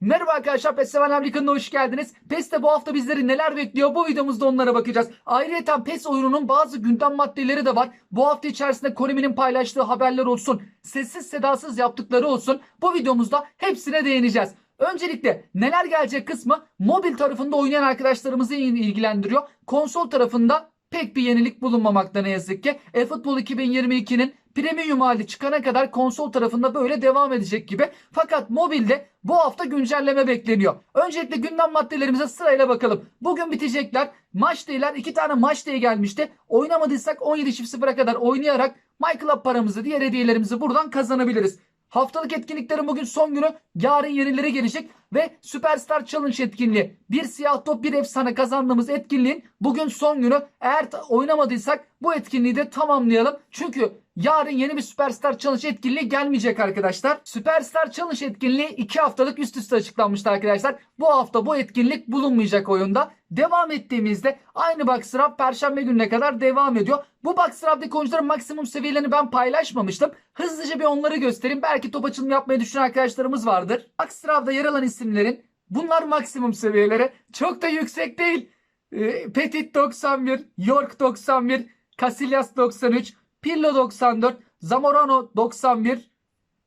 Merhaba arkadaşlar PES Seven Lig'ine hoş geldiniz. PES'te bu hafta bizleri neler bekliyor bu videomuzda onlara bakacağız. Ayrıca PES oyununun bazı gündem maddeleri de var. Bu hafta içerisinde Konami'nin paylaştığı haberler olsun, sessiz sedasız yaptıkları olsun. Bu videomuzda hepsine değineceğiz. Öncelikle neler gelecek kısmı mobil tarafında oynayan arkadaşlarımızı ilgilendiriyor. Konsol tarafında pek bir yenilik bulunmamakta ne yazık ki. eFootball 2022'nin premium hali çıkana kadar konsol tarafında böyle devam edecek gibi. Fakat mobilde bu hafta güncelleme bekleniyor. Öncelikle gündem maddelerimize sırayla bakalım. Bugün bitecekler. Maç değiller. iki tane maç diye gelmişti. Oynamadıysak 17.0'a kadar oynayarak MyClub paramızı, diğer hediyelerimizi buradan kazanabiliriz. Haftalık etkinliklerin bugün son günü. Yarın yenileri gelecek ve Superstar Challenge etkinliği. Bir siyah top bir efsane kazandığımız etkinliğin bugün son günü. Eğer oynamadıysak bu etkinliği de tamamlayalım. Çünkü yarın yeni bir Superstar Challenge etkinliği gelmeyecek arkadaşlar. Superstar Challenge etkinliği 2 haftalık üst üste açıklanmıştı arkadaşlar. Bu hafta bu etkinlik bulunmayacak oyunda. Devam ettiğimizde aynı Boxrap Perşembe gününe kadar devam ediyor. Bu Boxrap'daki oyuncuların maksimum seviyelerini ben paylaşmamıştım. Hızlıca bir onları göstereyim. Belki top açılımı yapmayı düşünen arkadaşlarımız vardır. Boxrap'da yer alan isimlerin bunlar maksimum seviyeleri. Çok da yüksek değil. Ee, Petit 91, York 91, Casillas 93, Pirlo 94, Zamorano 91,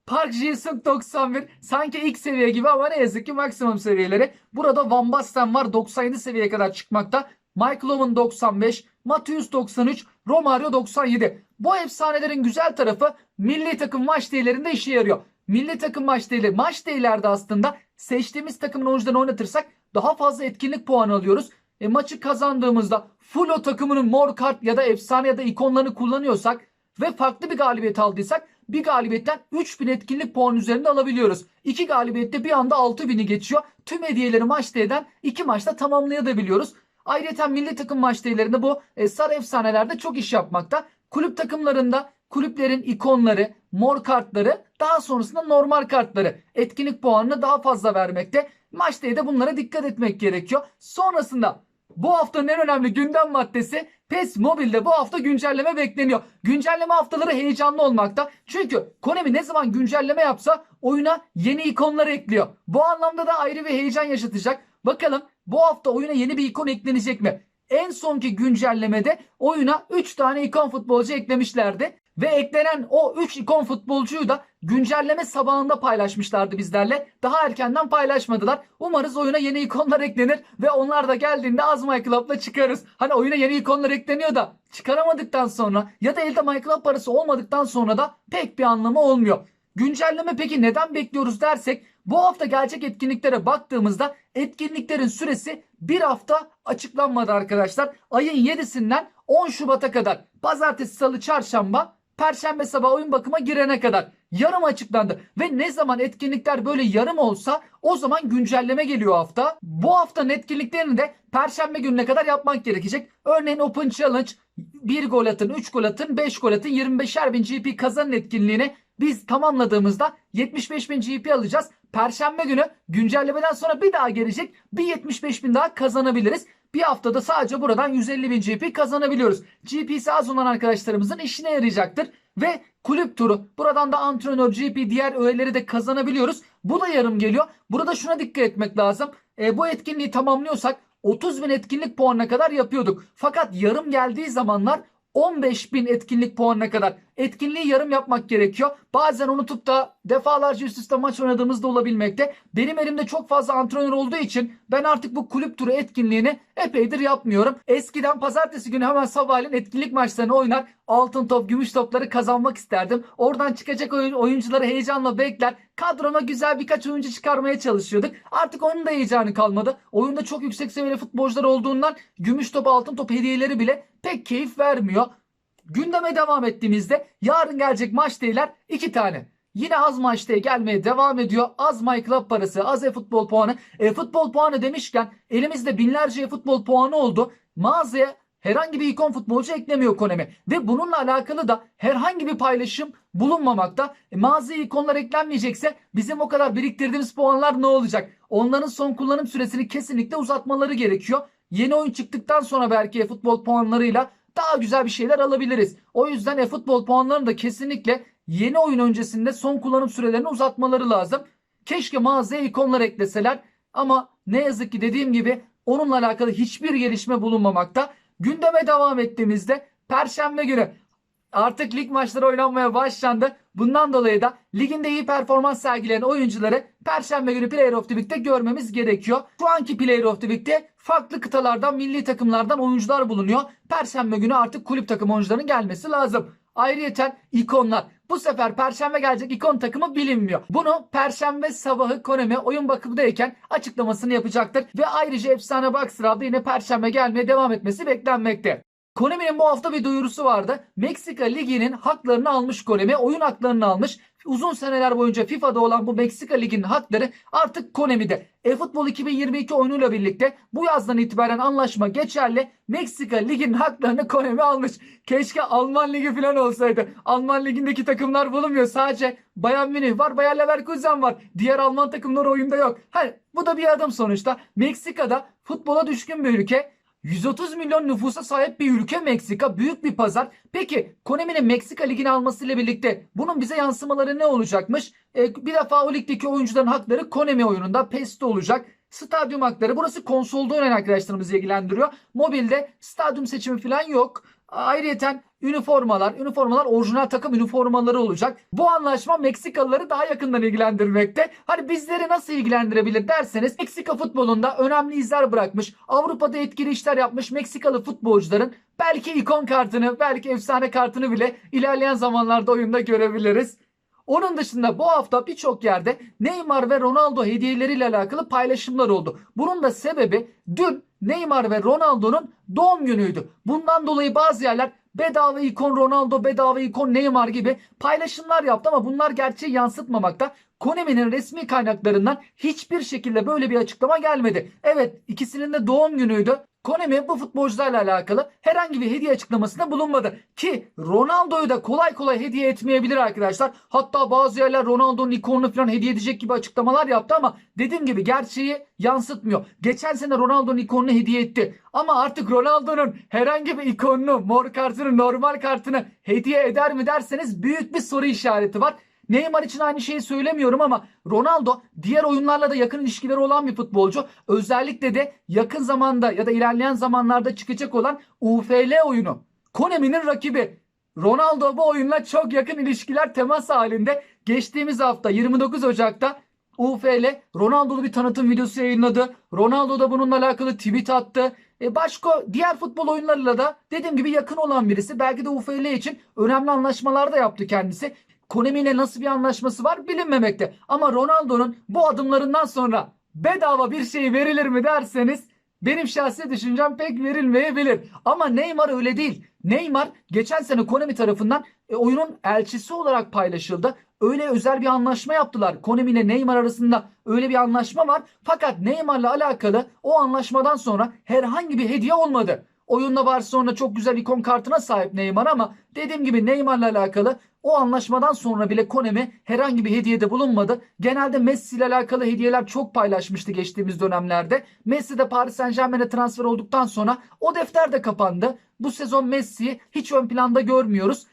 Park Ji-sung 91 sanki ilk seviye gibi ama ne yazık ki maksimum seviyeleri. Burada Van Basten var 97 seviyeye kadar çıkmakta. Michael Owen 95, Matthews 93, Romario 97. Bu efsanelerin güzel tarafı milli takım maç değerlerinde işe yarıyor. Milli takım maç değerleri maç değerlerde aslında seçtiğimiz takımın oyuncularını oynatırsak daha fazla etkinlik puanı alıyoruz. E, maçı kazandığımızda full o takımının mor kart ya da efsane ya da ikonlarını kullanıyorsak ve farklı bir galibiyet aldıysak bir galibiyetten 3000 etkinlik puan üzerinde alabiliyoruz. İki galibiyette bir anda 6000'i geçiyor. Tüm hediyeleri maçta eden iki maçta tamamlayabiliyoruz. Ayrıca milli takım maç değerlerinde bu e, sarı efsanelerde çok iş yapmakta. Kulüp takımlarında kulüplerin ikonları, mor kartları daha sonrasında normal kartları etkinlik puanını daha fazla vermekte. Maç de bunlara dikkat etmek gerekiyor. Sonrasında bu haftanın en önemli gündem maddesi PES Mobile'de bu hafta güncelleme bekleniyor. Güncelleme haftaları heyecanlı olmakta. Çünkü Konami ne zaman güncelleme yapsa oyuna yeni ikonlar ekliyor. Bu anlamda da ayrı bir heyecan yaşatacak. Bakalım bu hafta oyuna yeni bir ikon eklenecek mi? En sonki güncellemede oyuna 3 tane ikon futbolcu eklemişlerdi. Ve eklenen o 3 ikon futbolcuyu da güncelleme sabahında paylaşmışlardı bizlerle. Daha erkenden paylaşmadılar. Umarız oyuna yeni ikonlar eklenir ve onlar da geldiğinde az My Club'la çıkarız. Hani oyuna yeni ikonlar ekleniyor da çıkaramadıktan sonra ya da elde My Club parası olmadıktan sonra da pek bir anlamı olmuyor. Güncelleme peki neden bekliyoruz dersek bu hafta gelecek etkinliklere baktığımızda etkinliklerin süresi bir hafta açıklanmadı arkadaşlar. Ayın 7'sinden 10 Şubat'a kadar pazartesi, salı, çarşamba, perşembe sabah oyun bakıma girene kadar yarım açıklandı. Ve ne zaman etkinlikler böyle yarım olsa o zaman güncelleme geliyor hafta. Bu haftanın etkinliklerini de perşembe gününe kadar yapmak gerekecek. Örneğin Open Challenge 1 gol atın, 3 gol atın, 5 gol atın, 25'er bin GP kazanın etkinliğini biz tamamladığımızda 75 bin GP alacağız. Perşembe günü güncellemeden sonra bir daha gelecek. Bir 75 bin daha kazanabiliriz. Bir haftada sadece buradan 150 bin GP kazanabiliyoruz. GP'si az olan arkadaşlarımızın işine yarayacaktır. Ve kulüp turu. Buradan da antrenör, GP, diğer öğeleri de kazanabiliyoruz. Bu da yarım geliyor. Burada şuna dikkat etmek lazım. E, bu etkinliği tamamlıyorsak 30 bin etkinlik puanına kadar yapıyorduk. Fakat yarım geldiği zamanlar 15 bin etkinlik puanına kadar etkinliği yarım yapmak gerekiyor. Bazen unutup da defalarca üst üste maç oynadığımızda olabilmekte. Benim elimde çok fazla antrenör olduğu için ben artık bu kulüp turu etkinliğini epeydir yapmıyorum. Eskiden pazartesi günü hemen sabahleyin etkinlik maçlarını oynar. Altın top, gümüş topları kazanmak isterdim. Oradan çıkacak oyun, oyuncuları heyecanla bekler. Kadroma güzel birkaç oyuncu çıkarmaya çalışıyorduk. Artık onun da heyecanı kalmadı. Oyunda çok yüksek seviyeli futbolcular olduğundan gümüş top, altın top hediyeleri bile pek keyif vermiyor. Gündeme devam ettiğimizde yarın gelecek maç değiller iki tane. Yine az maçta gelmeye devam ediyor. Az My Club parası, az e-futbol puanı. E-futbol puanı demişken elimizde binlerce e-futbol puanı oldu. Mağazaya herhangi bir ikon futbolcu eklemiyor Konami. Ve bununla alakalı da herhangi bir paylaşım bulunmamakta. E, mağazaya ikonlar eklenmeyecekse bizim o kadar biriktirdiğimiz puanlar ne olacak? Onların son kullanım süresini kesinlikle uzatmaları gerekiyor. Yeni oyun çıktıktan sonra belki futbol puanlarıyla daha güzel bir şeyler alabiliriz. O yüzden e-futbol puanlarını da kesinlikle yeni oyun öncesinde son kullanım sürelerini uzatmaları lazım. Keşke mağazaya ikonlar ekleseler ama ne yazık ki dediğim gibi onunla alakalı hiçbir gelişme bulunmamakta. Gündeme devam ettiğimizde Perşembe günü artık lig maçları oynanmaya başlandı. Bundan dolayı da liginde iyi performans sergileyen oyuncuları Perşembe günü Player of the Week'te görmemiz gerekiyor. Şu anki Player of the Week'te farklı kıtalardan, milli takımlardan oyuncular bulunuyor. Perşembe günü artık kulüp takım oyuncularının gelmesi lazım. Ayrıyeten ikonlar. Bu sefer Perşembe gelecek ikon takımı bilinmiyor. Bunu Perşembe sabahı Konami oyun bakımdayken açıklamasını yapacaktır. Ve ayrıca Efsane Boxer yine Perşembe gelmeye devam etmesi beklenmekte. Konami'nin bu hafta bir duyurusu vardı. Meksika Ligi'nin haklarını almış Konami. Oyun haklarını almış. Uzun seneler boyunca FIFA'da olan bu Meksika Ligi'nin hakları artık Konami'de. eFootball 2022 oyunuyla birlikte bu yazdan itibaren anlaşma geçerli. Meksika Ligi'nin haklarını Konami almış. Keşke Alman Ligi falan olsaydı. Alman Ligi'ndeki takımlar bulunmuyor. Sadece Bayern Münih var, Bayer Leverkusen var. Diğer Alman takımları oyunda yok. Hani bu da bir adım sonuçta. Meksika'da futbola düşkün bir ülke. 130 milyon nüfusa sahip bir ülke Meksika. Büyük bir pazar. Peki Konami'nin Meksika Ligi'ni almasıyla birlikte bunun bize yansımaları ne olacakmış? E, bir defa o ligdeki oyuncuların hakları Konami oyununda PES'te olacak. Stadyum hakları. Burası konsolda oynayan arkadaşlarımızı ilgilendiriyor. Mobilde stadyum seçimi falan yok. Ayrıyeten üniformalar, üniformalar orijinal takım üniformaları olacak. Bu anlaşma Meksikalıları daha yakından ilgilendirmekte. Hani bizleri nasıl ilgilendirebilir derseniz Meksika futbolunda önemli izler bırakmış. Avrupa'da etkili işler yapmış Meksikalı futbolcuların belki ikon kartını, belki efsane kartını bile ilerleyen zamanlarda oyunda görebiliriz. Onun dışında bu hafta birçok yerde Neymar ve Ronaldo hediyeleriyle alakalı paylaşımlar oldu. Bunun da sebebi dün Neymar ve Ronaldo'nun doğum günüydü. Bundan dolayı bazı yerler bedava ikon Ronaldo, bedava ikon Neymar gibi paylaşımlar yaptı ama bunlar gerçeği yansıtmamakta. Konami'nin resmi kaynaklarından hiçbir şekilde böyle bir açıklama gelmedi. Evet ikisinin de doğum günüydü. Konami bu futbolcularla alakalı herhangi bir hediye açıklamasında bulunmadı. Ki Ronaldo'yu da kolay kolay hediye etmeyebilir arkadaşlar. Hatta bazı yerler Ronaldo'nun ikonunu falan hediye edecek gibi açıklamalar yaptı ama dediğim gibi gerçeği yansıtmıyor. Geçen sene Ronaldo'nun ikonunu hediye etti. Ama artık Ronaldo'nun herhangi bir ikonunu, mor kartını, normal kartını hediye eder mi derseniz büyük bir soru işareti var. Neymar için aynı şeyi söylemiyorum ama Ronaldo diğer oyunlarla da yakın ilişkileri olan bir futbolcu. Özellikle de yakın zamanda ya da ilerleyen zamanlarda çıkacak olan UFL oyunu. Konami'nin rakibi. Ronaldo bu oyunla çok yakın ilişkiler temas halinde. Geçtiğimiz hafta 29 Ocak'ta UFL Ronaldo'lu bir tanıtım videosu yayınladı. Ronaldo da bununla alakalı tweet attı. E başka diğer futbol oyunlarıyla da dediğim gibi yakın olan birisi. Belki de UFL için önemli anlaşmalar da yaptı kendisi. Konami ile nasıl bir anlaşması var bilinmemekte. Ama Ronaldo'nun bu adımlarından sonra bedava bir şey verilir mi derseniz benim şahsi düşüncem pek verilmeyebilir. Ama Neymar öyle değil. Neymar geçen sene Konami tarafından e, oyunun elçisi olarak paylaşıldı. Öyle özel bir anlaşma yaptılar. Konami ile Neymar arasında öyle bir anlaşma var. Fakat Neymar'la alakalı o anlaşmadan sonra herhangi bir hediye olmadı. Oyunda Barcelona çok güzel ikon kartına sahip Neymar ama dediğim gibi Neymar'la alakalı o anlaşmadan sonra bile Konami herhangi bir hediyede bulunmadı. Genelde Messi ile alakalı hediyeler çok paylaşmıştı geçtiğimiz dönemlerde. Messi de Paris Saint Germain'e transfer olduktan sonra o defter de kapandı. Bu sezon Messi'yi hiç ön planda görmüyoruz.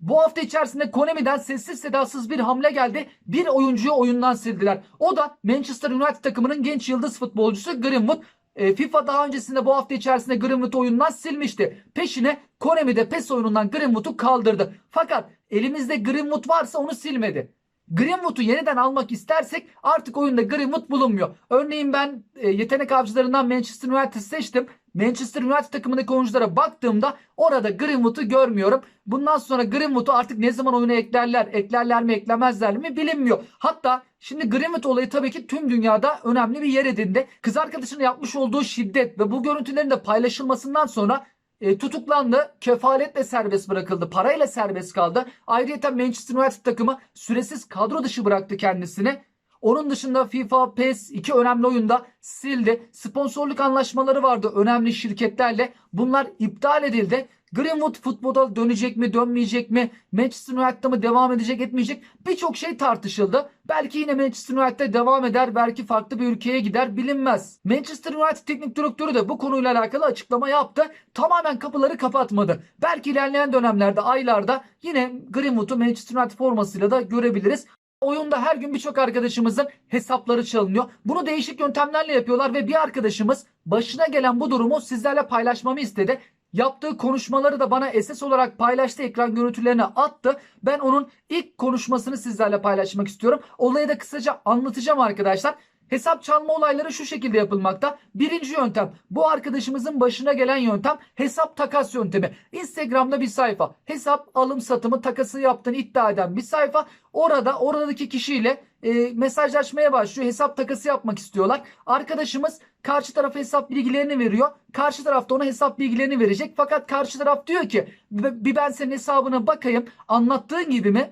Bu hafta içerisinde Konami'den sessiz sedasız bir hamle geldi. Bir oyuncuyu oyundan sildiler. O da Manchester United takımının genç yıldız futbolcusu Greenwood. E, FIFA daha öncesinde bu hafta içerisinde Greenwood'u oyundan silmişti. Peşine Konami de PES oyunundan Greenwood'u kaldırdı. Fakat elimizde Greenwood varsa onu silmedi. Greenwood'u yeniden almak istersek artık oyunda Greenwood bulunmuyor. Örneğin ben e, yetenek avcılarından Manchester United seçtim. Manchester United takımındaki oyunculara baktığımda orada Greenwood'u görmüyorum. Bundan sonra Greenwood'u artık ne zaman oyuna eklerler, eklerler mi eklemezler mi bilinmiyor. Hatta şimdi Greenwood olayı tabii ki tüm dünyada önemli bir yer edindi. Kız arkadaşının yapmış olduğu şiddet ve bu görüntülerin de paylaşılmasından sonra e, tutuklandı. Kefaletle serbest bırakıldı. Parayla serbest kaldı. Ayrıca Manchester United takımı süresiz kadro dışı bıraktı kendisini. Onun dışında FIFA, PES iki önemli oyunda sildi. Sponsorluk anlaşmaları vardı önemli şirketlerle. Bunlar iptal edildi. Greenwood futbola dönecek mi dönmeyecek mi? Manchester United'da mı devam edecek etmeyecek? Birçok şey tartışıldı. Belki yine Manchester United'da devam eder. Belki farklı bir ülkeye gider bilinmez. Manchester United teknik direktörü de bu konuyla alakalı açıklama yaptı. Tamamen kapıları kapatmadı. Belki ilerleyen dönemlerde aylarda yine Greenwood'u Manchester United formasıyla da görebiliriz. Oyunda her gün birçok arkadaşımızın hesapları çalınıyor. Bunu değişik yöntemlerle yapıyorlar ve bir arkadaşımız başına gelen bu durumu sizlerle paylaşmamı istedi. Yaptığı konuşmaları da bana SS olarak paylaştı. Ekran görüntülerini attı. Ben onun ilk konuşmasını sizlerle paylaşmak istiyorum. Olayı da kısaca anlatacağım arkadaşlar. Hesap çalma olayları şu şekilde yapılmakta. Birinci yöntem bu arkadaşımızın başına gelen yöntem hesap takas yöntemi. Instagram'da bir sayfa hesap alım satımı takası yaptığını iddia eden bir sayfa. Orada oradaki kişiyle e, mesajlaşmaya başlıyor. Hesap takası yapmak istiyorlar. Arkadaşımız karşı tarafa hesap bilgilerini veriyor. Karşı taraf da ona hesap bilgilerini verecek. Fakat karşı taraf diyor ki bir ben senin hesabına bakayım anlattığın gibi mi?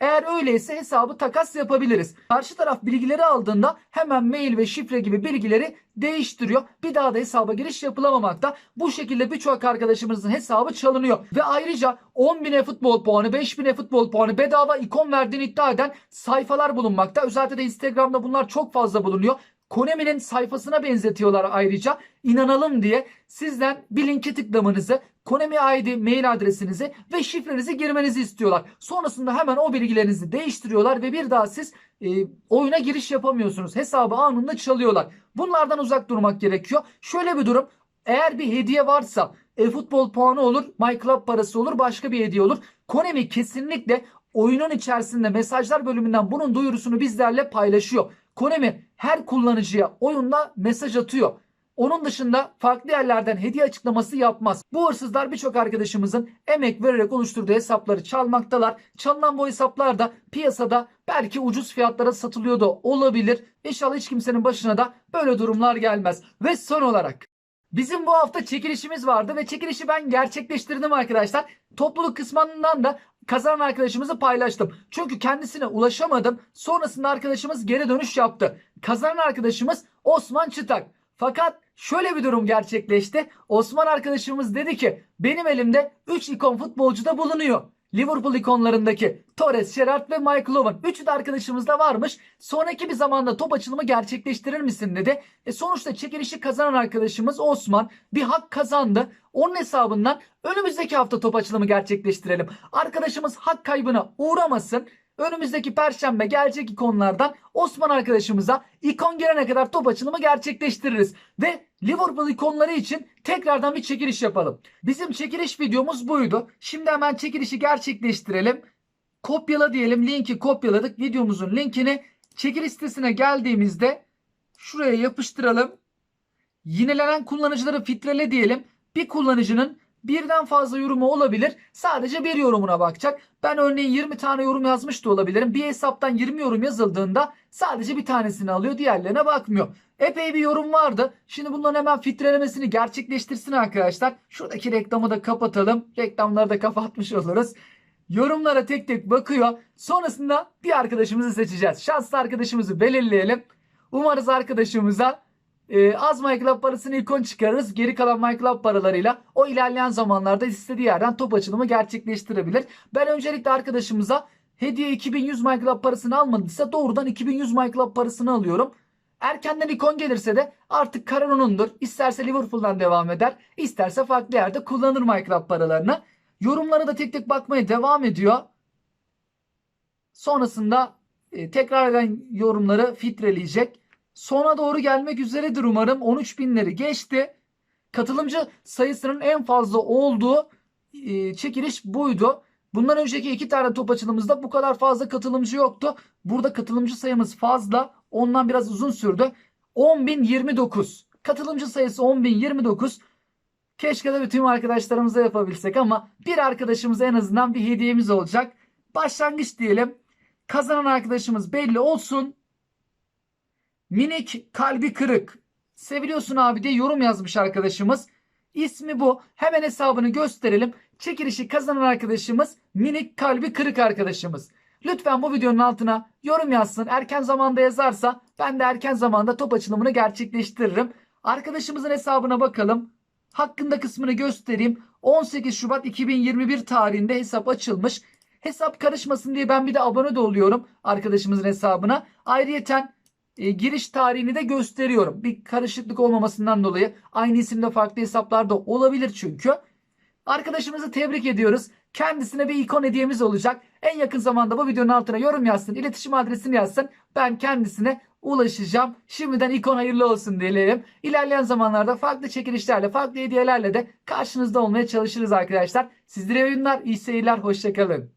Eğer öyleyse hesabı takas yapabiliriz. Karşı taraf bilgileri aldığında hemen mail ve şifre gibi bilgileri değiştiriyor. Bir daha da hesaba giriş yapılamamakta. Bu şekilde birçok arkadaşımızın hesabı çalınıyor. Ve ayrıca 10.000'e futbol puanı, 5.000'e futbol puanı bedava ikon verdiğini iddia eden sayfalar bulunmakta. Özellikle de Instagram'da bunlar çok fazla bulunuyor. Konami'nin sayfasına benzetiyorlar ayrıca. İnanalım diye sizden bir linke tıklamanızı, Konami ID mail adresinizi ve şifrenizi girmenizi istiyorlar. Sonrasında hemen o bilgilerinizi değiştiriyorlar ve bir daha siz e, oyuna giriş yapamıyorsunuz. Hesabı anında çalıyorlar. Bunlardan uzak durmak gerekiyor. Şöyle bir durum. Eğer bir hediye varsa e-futbol puanı olur, MyClub parası olur, başka bir hediye olur. Konami kesinlikle oyunun içerisinde mesajlar bölümünden bunun duyurusunu bizlerle paylaşıyor. Konami her kullanıcıya oyunda mesaj atıyor. Onun dışında farklı yerlerden hediye açıklaması yapmaz. Bu hırsızlar birçok arkadaşımızın emek vererek oluşturduğu hesapları çalmaktalar. Çalınan bu hesaplar da piyasada belki ucuz fiyatlara satılıyor da olabilir. İnşallah hiç kimsenin başına da böyle durumlar gelmez. Ve son olarak Bizim bu hafta çekilişimiz vardı ve çekilişi ben gerçekleştirdim arkadaşlar. Topluluk kısmından da kazanan arkadaşımızı paylaştım. Çünkü kendisine ulaşamadım. Sonrasında arkadaşımız geri dönüş yaptı. Kazanan arkadaşımız Osman Çıtak. Fakat şöyle bir durum gerçekleşti. Osman arkadaşımız dedi ki benim elimde 3 ikon futbolcu da bulunuyor. Liverpool ikonlarındaki Torres, Gerrard ve Michael Owen. Üçü de arkadaşımızda varmış. Sonraki bir zamanda top açılımı gerçekleştirir misin dedi. E sonuçta çekilişi kazanan arkadaşımız Osman bir hak kazandı. Onun hesabından önümüzdeki hafta top açılımı gerçekleştirelim. Arkadaşımız hak kaybına uğramasın. Önümüzdeki perşembe gelecek ikonlardan Osman arkadaşımıza ikon gelene kadar top açılımı gerçekleştiririz. Ve Liverpool ikonları için tekrardan bir çekiliş yapalım. Bizim çekiliş videomuz buydu. Şimdi hemen çekilişi gerçekleştirelim. Kopyala diyelim. Linki kopyaladık. Videomuzun linkini çekiliş sitesine geldiğimizde şuraya yapıştıralım. Yinelenen kullanıcıları filtrele diyelim. Bir kullanıcının birden fazla yorumu olabilir. Sadece bir yorumuna bakacak. Ben örneğin 20 tane yorum yazmış da olabilirim. Bir hesaptan 20 yorum yazıldığında sadece bir tanesini alıyor. Diğerlerine bakmıyor. Epey bir yorum vardı. Şimdi bunların hemen filtrelemesini gerçekleştirsin arkadaşlar. Şuradaki reklamı da kapatalım. Reklamları da kapatmış oluruz. Yorumlara tek tek bakıyor. Sonrasında bir arkadaşımızı seçeceğiz. Şanslı arkadaşımızı belirleyelim. Umarız arkadaşımıza e, az MyClub parasını ikon çıkarırız. Geri kalan MyClub paralarıyla o ilerleyen zamanlarda istediği yerden top açılımı gerçekleştirebilir. Ben öncelikle arkadaşımıza hediye 2100 MyClub parasını almadıysa doğrudan 2100 MyClub parasını alıyorum. Erkenden ikon gelirse de artık karar onundur. İsterse Liverpool'dan devam eder. isterse farklı yerde kullanır MyClub paralarını. Yorumlara da tek tek bakmaya devam ediyor. Sonrasında e, tekrar yorumları filtreleyecek. Sona doğru gelmek üzeredir umarım. 13 binleri geçti. Katılımcı sayısının en fazla olduğu e, çekiliş buydu. Bundan önceki iki tane top açılımızda bu kadar fazla katılımcı yoktu. Burada katılımcı sayımız fazla. Ondan biraz uzun sürdü. 10.029. Katılımcı sayısı 10.029. Keşke de bütün arkadaşlarımıza yapabilsek ama bir arkadaşımıza en azından bir hediyemiz olacak. Başlangıç diyelim. Kazanan arkadaşımız belli olsun. Minik kalbi kırık. Seviliyorsun abi diye yorum yazmış arkadaşımız. İsmi bu. Hemen hesabını gösterelim. Çekilişi kazanan arkadaşımız minik kalbi kırık arkadaşımız. Lütfen bu videonun altına yorum yazsın. Erken zamanda yazarsa ben de erken zamanda top açılımını gerçekleştiririm. Arkadaşımızın hesabına bakalım. Hakkında kısmını göstereyim. 18 Şubat 2021 tarihinde hesap açılmış. Hesap karışmasın diye ben bir de abone de oluyorum arkadaşımızın hesabına. Ayrıyeten e, giriş tarihini de gösteriyorum. Bir karışıklık olmamasından dolayı aynı isimde farklı hesaplarda olabilir çünkü. Arkadaşımızı tebrik ediyoruz. Kendisine bir ikon hediyemiz olacak. En yakın zamanda bu videonun altına yorum yazsın, iletişim adresini yazsın. Ben kendisine ulaşacağım. Şimdiden ikon hayırlı olsun diyelim. İlerleyen zamanlarda farklı çekilişlerle, farklı hediyelerle de karşınızda olmaya çalışırız arkadaşlar. Sizlere oyunlar, iyi seyirler, hoşçakalın.